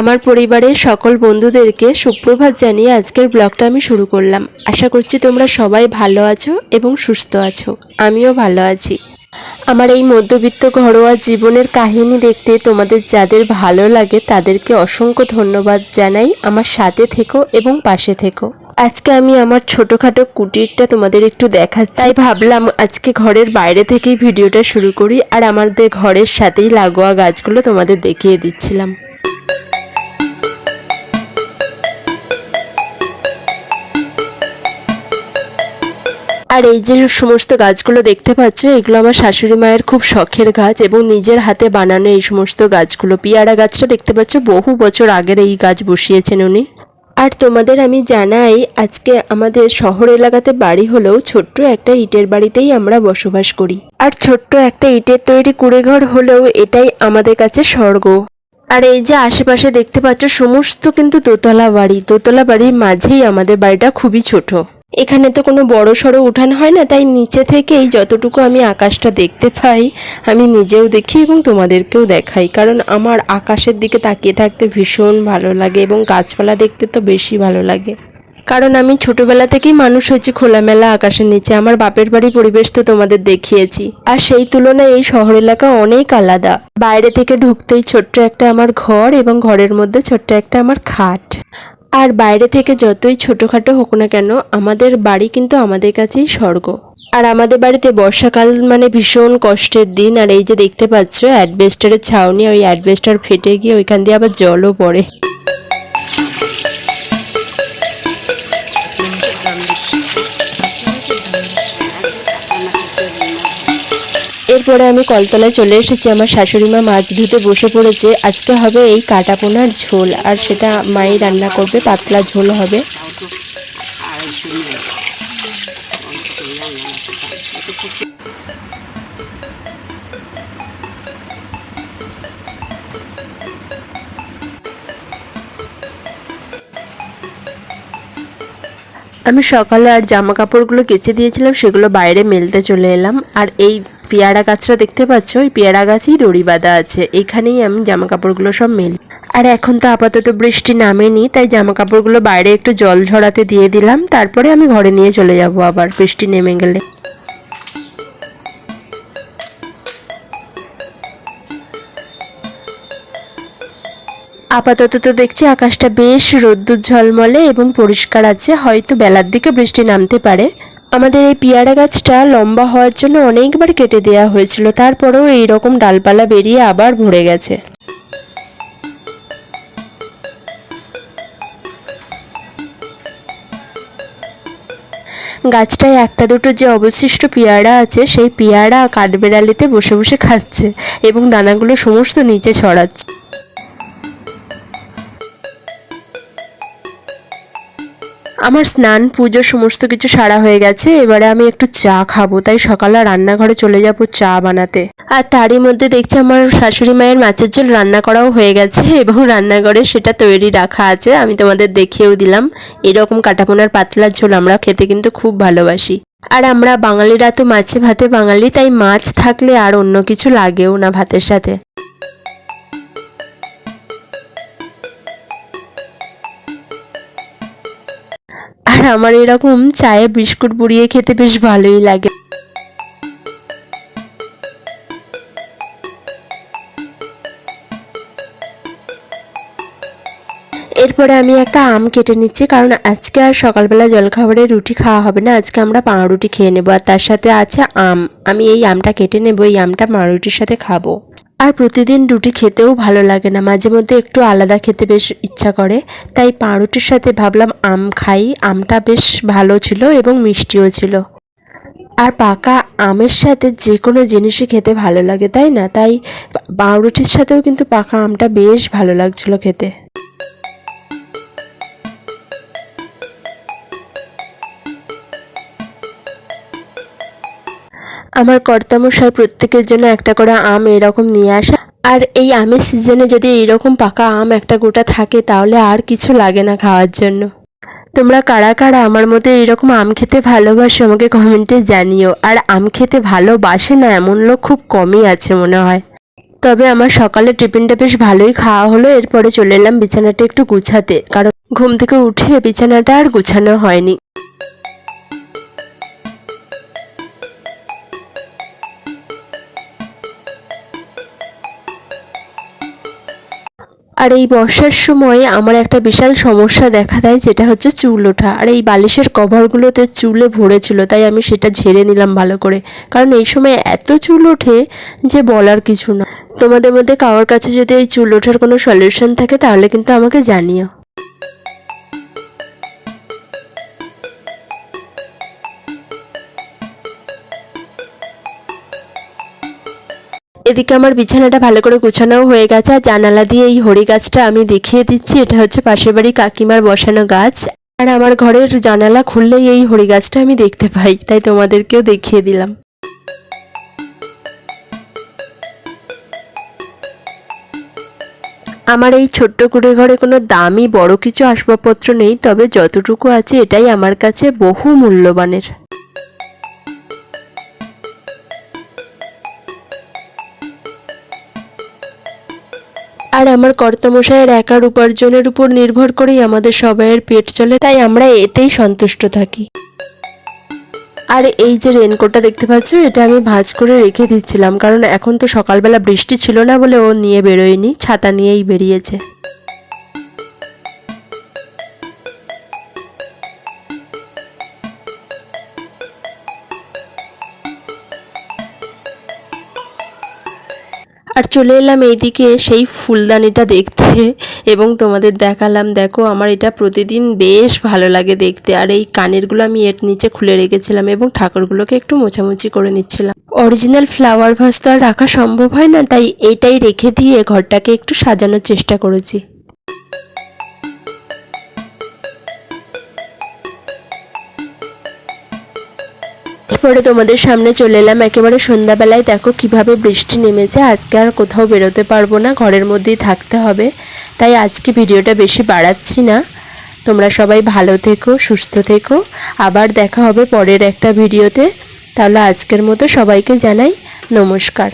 আমার পরিবারের সকল বন্ধুদেরকে সুপ্রভাত জানিয়ে আজকের ব্লগটা আমি শুরু করলাম। আশা করছি তোমরা সবাই ভালো আছো এবং সুস্থ আছো। আমিও ভালো আছি। আমার এই মধ্যবিত্ত ঘরোয়া জীবনের কাহিনী দেখতে তোমাদের যাদের ভালো লাগে তাদেরকে অসংখ্য ধন্যবাদ জানাই। আমার সাথে থেকো এবং পাশে থেকো। আজকে আমি আমার ছোটোখাটো কুটিরটা তোমাদের একটু দেখাচ্ছি। তাই ভাবলাম আজকে ঘরের বাইরে থেকেই ভিডিওটা শুরু করি আর আমাদের ঘরের সাথেই লাগোয়া গাছগুলো তোমাদের দেখিয়ে দিচ্ছিলাম। আর এই যে সমস্ত গাছগুলো দেখতে পাচ্ছ, এগুলো আমার শাশুড়ি মায়ের খুব শখের গাছ এবং নিজের হাতে বানানো এই সমস্ত গাছগুলো। পিয়ারা গাছটা দেখতে পাচ্ছ, বহু বছর আগের এই গাছ বসিয়েছেন উনি। আর তোমাদের আমি জানাই, আজকে আমাদের শহর এলাকাতে বাড়ি হলেও ছোট্ট একটা ইটের বাড়িতেই আমরা বসবাস করি। আর ছোট্ট একটা ইটের তৈরি কুড়েঘর হলেও এটাই আমাদের কাছে স্বর্গ। আর এই যে আশেপাশে দেখতে পাচ্ছ, সমস্ত কিন্তু দোতলা বাড়ি। দোতলা বাড়ির মাঝেই আমাদের বাড়িটা খুবই ছোট। এখানে তো কোনো বড় সড়ো উঠান হয় না, তাই নিচে থেকেই যতটুকু আমি আকাশটা দেখতে পাই, আমি নিজেও দেখি এবং তোমাদেরকেও দেখাই। কারণ আমার আকাশের দিকে তাকিয়ে থাকতে ভীষণ ভালো লাগে এবং গাছপালা দেখতে তো বেশি ভালো লাগে। কারণ আমি ছোটবেলা থেকেই মানুষ হয়েছি খোলামেলা আকাশের নিচে, আমার বাপের বাড়ি পরিবেশ তো তোমাদের দেখিয়েছি। আর সেই তুলনায় এই শহর এলাকা অনেক আলাদা। বাইরে থেকে ঢুকতেই ছোট্ট একটা আমার ঘর এবং ঘরের মধ্যে ছোট্ট একটা আমার খাট। আর বাইরে থেকে যতই ছোটোখাটো হোক না কেন, আমাদের বাড়ি কিন্তু আমাদের কাছেই স্বর্গ। আর আমাদের বাড়িতে বর্ষাকাল মানে ভীষণ কষ্টের দিন, আর এই যে দেখতে পাচ্ছ অ্যাডবেস্টারের ছাউনি, ওই অ্যাডবেস্টার ফেটে গিয়ে ওইখান দিয়ে আবার জলও পড়ে। এরপরে আমি কলতলায় চলে এসেছি। আমার শাশুড়ি মা মাছ ধুতে বসে পড়েছে। আজকে হবে এই কাটা পোনার ঝোল। আর সেটা মাই রান্না করবে, পাতলা ঝোল হবে। আমি সকালে আর জামা কাপড়গুলো কেচে দিয়েছিলাম, সেগুলো বাইরে মেলতে চলে এলাম। আর এই পেয়ারা গাছটা দেখতে পাচ্ছ? ওই পেয়ারা গাছেই দড়ি বাঁধা আছে। এখানেই আমি জামা কাপড়গুলো সব মেলি। আর এখন তো আপাতত বৃষ্টি নামেনি, তাই জামা কাপড়গুলো বাইরে একটু জল ঝরাতে দিয়ে দিলাম। তারপরে আমি ঘরে নিয়ে চলে যাব আবার বৃষ্টি নেমে গেলে। আপাতত তো দেখছি আকাশটা বেশ রোদ্দুর ঝলমলে এবং পরিষ্কার আছে, হয়তো বেলার দিকে বৃষ্টি নামতে পারে। আমাদের এই পিয়ারা গাছটা লম্বা হওয়ার জন্য অনেকবার কেটে দেওয়া হয়েছিল, তারপরেও এইরকম ডালপালা বেরিয়ে আবার ভরে গেছে। গাছটায় একটা দুটো যে অবশিষ্ট পেয়ারা আছে, সেই পেয়ারা কাঠবেড়ালিতে বসে বসে খাচ্ছে এবং দানাগুলো সমস্ত নিচে ছড়াচ্ছে। আমার স্নান পুজো সমস্ত কিছু সারা হয়ে গেছে, এবারে আমি একটু চা খাব। তাই সকালে রান্নাঘরে চলে যাব চা বানাতে। আর তারই মধ্যে দেখছি আমার শাশুড়ি মায়ের মাছের ঝোল রান্না করাও হয়ে গেছে, এবং রান্নাঘরে সেটা তৈরি রাখা আছে, আমি তোমাদের দেখিয়েও দিলাম। এরকম কাটাপোনার পাতলার ঝোল আমরা খেতে কিন্তু খুব ভালোবাসি। আর আমরা বাঙালিরা তো মাছে ভাতে বাঙালি, তাই মাছ থাকলে আর অন্য কিছু লাগেও না ভাতের সাথে। আর আমার এরকম চায়ে বিস্কুট বুড়িয়ে খেতে বেশ ভালোই লাগে। এরপরে আমি একটা আম কেটে নিচ্ছি, কারণ আজকে আর সকালবেলা জলখাবারে রুটি খাওয়া হবে না, আজকে আমরা পাউরুটি খেয়ে নেব। আর তার সাথে আছে আম। আমি এই আমটা কেটে নেব, এই আমটা পাউরুটির সাথে খাব। আর প্রতিদিন রুটি খেতেও ভালো লাগে না। মাঝে মধ্যে একটু আলাদা খেতে বেশ ইচ্ছা করে। তাই পাউরুটির সাথে ভাবলাম আম খাই। আমটা বেশ ভালো ছিল এবং মিষ্টিও ছিল। আর পাকা আমের সাথে যে কোনো জিনিসই খেতে ভালো লাগে, তাই না? তাই পাউরুটির সাথেও কিন্তু পাকা আমটা বেশ ভালো লাগছিল খেতে। আমার কর্তামশাই প্রত্যেকের জন্য একটা করে আম এরকম নিয়ে আসা। আর এই আমের সিজনে যদি এইরকম পাকা আম একটা গোটা থাকে, তাহলে আর কিছু লাগে না খাওয়ার জন্য। তোমরা কারা কারা আমার মতো এইরকম আম খেতে ভালোবাসো আমাকে কমেন্টে জানিও। আর আম খেতে ভালোবাসে না এমন লোক খুব কমই আছে মনে হয়। তবে আমার সকালে টিফিনটা বেশ ভালোই খাওয়া হলো, এরপরে চলে এলাম বিছানাটা একটু গুছাতে। কারণ ঘুম থেকে উঠে বিছানাটা আর গুছানো হয়নি। আর এই বর্ষার সময় আমার একটা বিশাল সমস্যা দেখা দেয়, যেটা হচ্ছে চুল ওঠা। আর এই বালিশের কভারগুলোতে চুলে ভরেছিল, তাই আমি সেটা ঝেড়ে নিলাম ভালো করে। কারণ এই সময় এত চুল ওঠে যে বলার কিছু না। তোমাদের মধ্যে কারোর কাছে যদি এই চুল ওঠার কোনো সলিউশন থাকে, তাহলে কিন্তু আমাকে জানিও। এদিকে আমার বিছানাটা ভালো করে গোছানোও হয়ে গেছে, আর জানালা দিয়ে এই হরি গাছটা আমি দেখিয়ে দিচ্ছি। এটা হচ্ছে পাশের বাড়ি কাকিমার বসানো গাছ। আর আমার ঘরের জানালা খুললেই এই হরি গাছটা আমি দেখতে পাই, তাই তোমাদেরকেও দেখিয়ে দিলাম। আমার এই ছোট্ট কুড়ে ঘরে কোনো দামি বড় কিছু আসবাবপত্র নেই, তবে যতটুকু আছে এটাই আমার কাছে বহু মূল্যবানের আর আমার কর্তামশায়ের একার উপার্জনের উপর নির্ভর করেই আমাদের সবাইয়ের পেট চলে, তাই আমরা এতেই সন্তুষ্ট থাকি। আর এই যে রেনকোটটা দেখতে পাচ্ছ, এটা আমি ভাজ করে রেখে দিচ্ছিলাম, কারণ এখন তো সকালবেলা বৃষ্টি ছিল না বলে ও নিয়ে বেরোয়নি, ছাতা নিয়েই বেরিয়েছে। আর চলে এলাম এইদিকে সেই ফুলদানিটা দেখতে এবং তোমাদের দেখালাম, দেখো আমার এটা প্রতিদিন বেশ ভালো লাগে দেখতে। আর এই কানেরগুলো আমি এর নিচে খুলে রেখেছিলাম এবং ঠাকুরগুলোকে একটু মোছামুছি করে নিচ্ছিলাম। অরিজিনাল ফ্লাওয়ার ভাস তো আর রাখা সম্ভব হয় না, তাই এটাই রেখে দিয়ে ঘরটাকে একটু সাজানোর চেষ্টা করেছি। পরে তোমাদের সামনে চলে এলাম। একেবারে সন্ধ্যাবেলায় দেখো কীভাবে বৃষ্টি নেমেছে। আজকে আর কোথাও বেরোতে পারব না, ঘরের মধ্যেই থাকতে হবে। তাই আজকে ভিডিওটা বেশি বাড়াচ্ছি না। তোমরা সবাই ভালো থেকো, সুস্থ থেকো। আবার দেখা হবে পরের একটা ভিডিওতে। তাহলে আজকের মতো সবাইকে জানাই নমস্কার।